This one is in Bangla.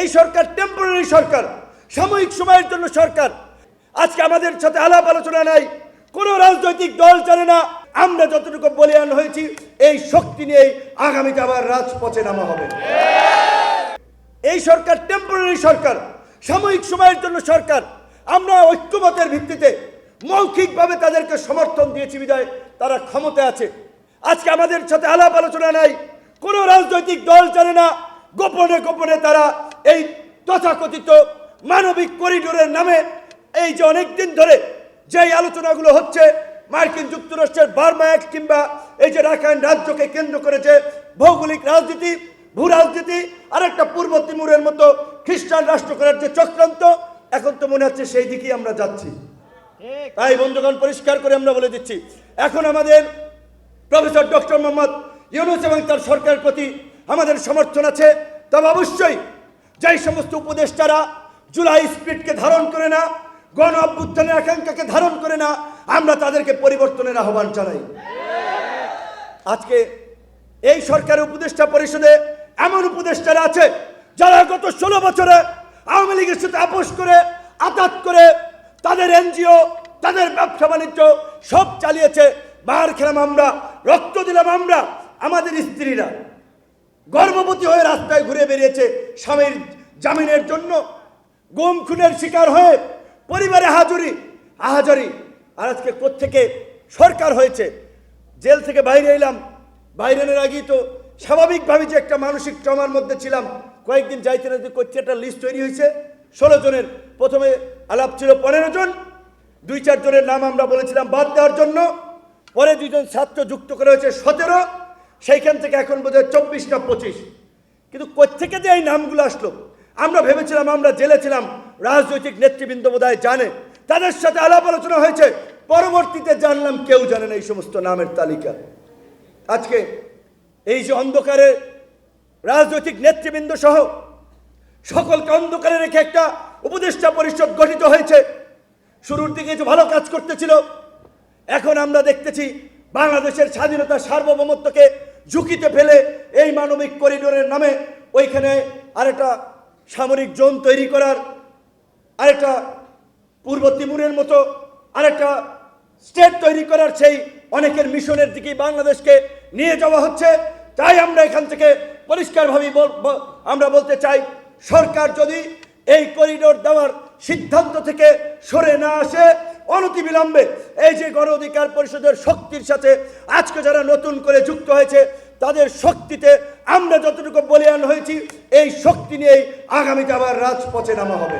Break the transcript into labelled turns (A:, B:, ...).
A: এই সরকার টেম্পোরারি সরকার, সাময়িক সময়ের জন্য সরকার। আজকে আমাদের সাথে আলাপ আলোচনা নাই, কোন রাজনৈতিক দল জানে না। আমরা যতটুকু বলিয়ান হয়েছি, এই শক্তি নিয়েই আগামীতে আবার রাজপথে নামা হবে। এই সরকার টেম্পোরারি সরকার, সাময়িক সময়ের জন্য সরকার। আমরা ঐক্যমতের ভিত্তিতে মৌখিকভাবে তাদেরকে সমর্থন দিয়েছি বিদায়, তারা ক্ষমতায় আছে। আজকে আমাদের সাথে আলাপ আলোচনা নাই, কোনো রাজনৈতিক দল জানে না, গোপনে গোপনে তারা এই তথাকথিত মানবিক করিডোরের নামে এই যে অনেকদিন ধরে যেই আলোচনাগুলো হচ্ছে, মার্কিন যুক্তরাষ্ট্রের বার্মা অ্যাক্ট কিংবা এই যে রাখাইন রাজ্যকে কেন্দ্র করেছে ভৌগোলিক রাজনীতি, ভূ রাজনীতি আর একটা পূর্ব তিমুরের মতো খ্রিস্টান রাষ্ট্র করার যে চক্রান্ত, এখন তো মনে হচ্ছে সেই দিকেই আমরা যাচ্ছি। তাই বন্ধুগণ, পরিষ্কার করে আমরা বলে দিচ্ছি, এখন আমাদের প্রফেসর ডক্টর মোহাম্মদ ইউনুস এবং তার সরকারের প্রতি আমাদের সমর্থন আছে, তবে অবশ্যই যেই সমস্ত উপদেষ্টারা জুলাই স্পিডকে ধারণ করে না, গণ অভ্যুত্থানের আকাঙ্ক্ষাকে ধারণ করে না, আমরা তাদেরকে পরিবর্তনের আহ্বান জানাই। আজকে এই সরকারের উপদেষ্টা পরিষদে এমন উপদেষ্টারা আছে, যারা গত ষোলো বছরে আওয়ামী লীগের সাথে আপোষ করে আতাত করে তাদের এনজিও, তাদের ব্যবসা বাণিজ্য সব চালিয়েছে। বার খেলাম আমরা, রক্ত দিলাম আমরা, আমাদের স্ত্রীরা। গর্ভবতী হয়ে রাস্তায় ঘুরে বেরিয়েছে স্বামীর জামিনের জন্য। গুম, খুনের শিকার হয়ে পরিবারে হাজুরি, আহাজারি। আর আজকে কোত্থেকে সরকার হয়েছে? জেল থেকে বাইরে এলাম। বাইরের আগেই তো স্বাভাবিকভাবে যে একটা মানসিক ট্রমার মধ্যে ছিলাম। কয়েকদিন যাইতে না করছে একটা লিস্ট তৈরি হয়েছে। ষোলো জনের। প্রথমে আলাপ ছিল পনেরো জন। দুই, চার জনের নাম আমরা বলেছিলাম বাদ দেওয়ার জন্য। পরে দুজন ছাত্র যুক্ত করা হয়েছে সতেরো। সেইখান থেকে এখন বোধহয় চব্বিশ না পঁচিশ। কিন্তু কোথেকে যে এই নামগুলো আসলো? আমরা ভেবেছিলাম, আমরা জেলে ছিলাম, রাজনৈতিক নেতৃবৃন্দ বোধহয় জানে। তাদের সাথে আলাপ আলোচনা হয়েছে। পরবর্তীতে জানলাম কেউ জানে না এই সমস্ত নামের তালিকা। আজকে এই যে অন্ধকারে রাজনৈতিক নেতৃবৃন্দ সহ সকলকে অন্ধকারে রেখে একটা উপদেষ্টা পরিষদ গঠিত হয়েছে। শুরুর দিকে যে ভালো কাজ করতেছিল। এখন আমরা দেখতেছি বাংলাদেশের স্বাধীনতা সার্বভৌমত্বকে ঝুঁকিতে ফেলে এই মানবিক করিডোরের নামে ওইখানে আরেকটা সামরিক জোন তৈরি করার, আরেকটা পূর্ব তিমুরের মতো আরেকটা স্টেট তৈরি করার সেই অনেকের মিশনের দিকে বাংলাদেশকে নিয়ে যাওয়া হচ্ছে। তাই আমরা এখান থেকে পরিষ্কারভাবে আমরা বলতে চাই, সরকার যদি এই করিডোর দেওয়ার সিদ্ধান্ত থেকে সরে না আসে অনতিবিলম্বে এই যে গণ অধিকার পরিষদের শক্তির সাথে আজকে যারা নতুন করে যুক্ত হয়েছে, তাদের শক্তিতে আমরা যতটুকু বলিয়ান হয়েছি, এই শক্তি নিয়েই আগামীতে আবার রাজপথে নামা হবে।